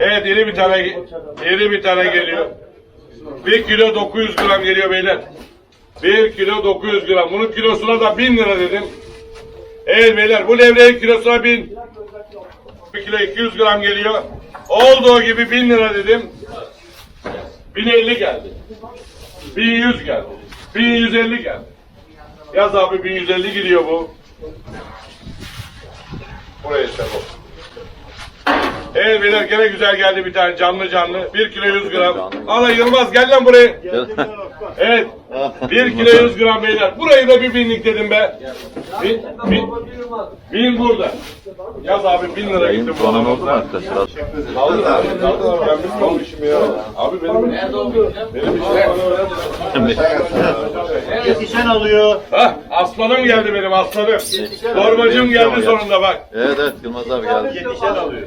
Evet iri bir tane iri bir tane geliyor. 1 kilo 900 gram geliyor beyler. 1 kilo 900 gram. Bunun kilosuna da 1000 lira dedim. Evet beyler bu levreğin kilosuna 1000. 1 kilo 200 gram geliyor. Olduğu gibi 1000 lira dedim. 1050 geldi. 1100 geldi. 1150 geldi. Yaz abi 1150 gidiyor bu. Buraya. Evet beyler gene güzel geldi bir tane canlı canlı. 1 kilo 100 gram. Ala Yılmaz gel lan buraya. Evet. 1 kilo 100 gram beyler. Burayı da bir binlik dedim be. Bin, bin, bin burada. Yaz abi bin lira gitti bu. Soğan oldu mu arkadaşlar? Kaldı da. Kaldı da. Ben bilmiyorum işimi ya. Abi benim benim işim. Yetişen alıyor. Hah aslanım geldi benim aslanım. Torbacım geldi sonunda bak. Evet evet Yılmaz abi geldi. Yetişen alıyor.